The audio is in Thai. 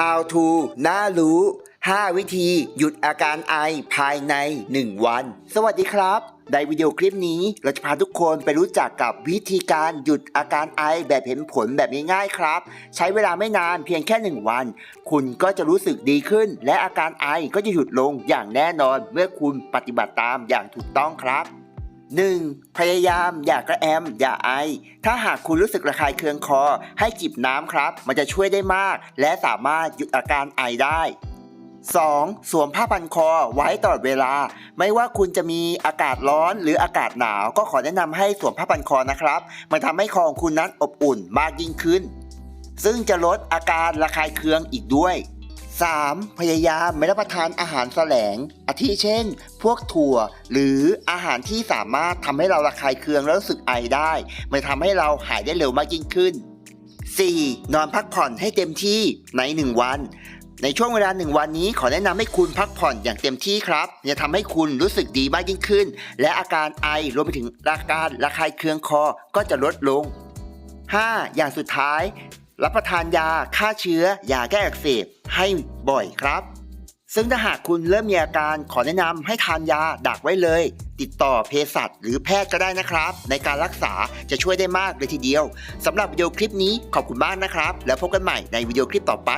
How to น่ารู้ 5 วิธีหยุดอาการไอภายใน 1 วัน สวัสดีครับ ในวิดีโอคลิปนี้เราจะพาทุกคนไปรู้จักกับวิธีการหยุดอาการไอแบบเห็นผลแบบง่ายๆครับ ใช้เวลาไม่นานเพียงแค่ 1 วัน คุณก็จะรู้สึกดีขึ้น และอาการไอก็จะหยุดลงอย่างแน่นอน เมื่อคุณปฏิบัติตามอย่างถูกต้องครับ 1. พยายามอย่ากระแอม อย่าไอ ถ้าหากคุณรู้สึกระคายเคืองคอ ให้จิบน้ำครับ มันจะช่วยได้มาก และสามารถหยุดอาการไอได้ 2. สวมผ้าพันคอไว้ตลอดเวลา ไม่ว่าคุณจะมีอากาศร้อนหรืออากาศหนาว ก็ขอแนะนำให้สวมผ้าพันคอนะครับ มันทำให้คอของคุณนั้นอบอุ่นมากยิ่งขึ้น ซึ่งจะลดอาการระคายเคืองอีกด้วย 3. พยายามไม่รับประทานอาหารแสลง อาทิเช่น พวกถั่ว หรืออาหารที่สามารถทำให้เราระคายเคืองแล้วรู้สึกไอได้ มันทำให้เราหายได้เร็วมากยิ่งขึ้น 4. นอนพักผ่อนให้เต็มที่ใน 1 วัน ในช่วงเวลาหนึ่งวันนี้ขอแนะนำให้คุณพักผ่อนอย่างเต็มที่ครับ จะทำให้คุณรู้สึกดีมากยิ่งขึ้น และอาการไอรวมไปถึงอาการระคายเคืองคอก็จะลดลง 5. อย่างสุดท้าย รับประทานยาฆ่าเชื้อยาแก้อักเสบให้บ่อยครับ ซึ่งถ้าหากคุณเริ่มมีอาการขอแนะนำให้ทานยาดักไว้เลย ติดต่อเภสัชหรือแพทย์ก็ได้นะครับ ในการรักษาจะช่วยได้มากเลยทีเดียวสำหรับวิดีโอคลิปนี้ขอบคุณมากนะครับ แล้วพบกันใหม่ในวิดีโอคลิปต่อไป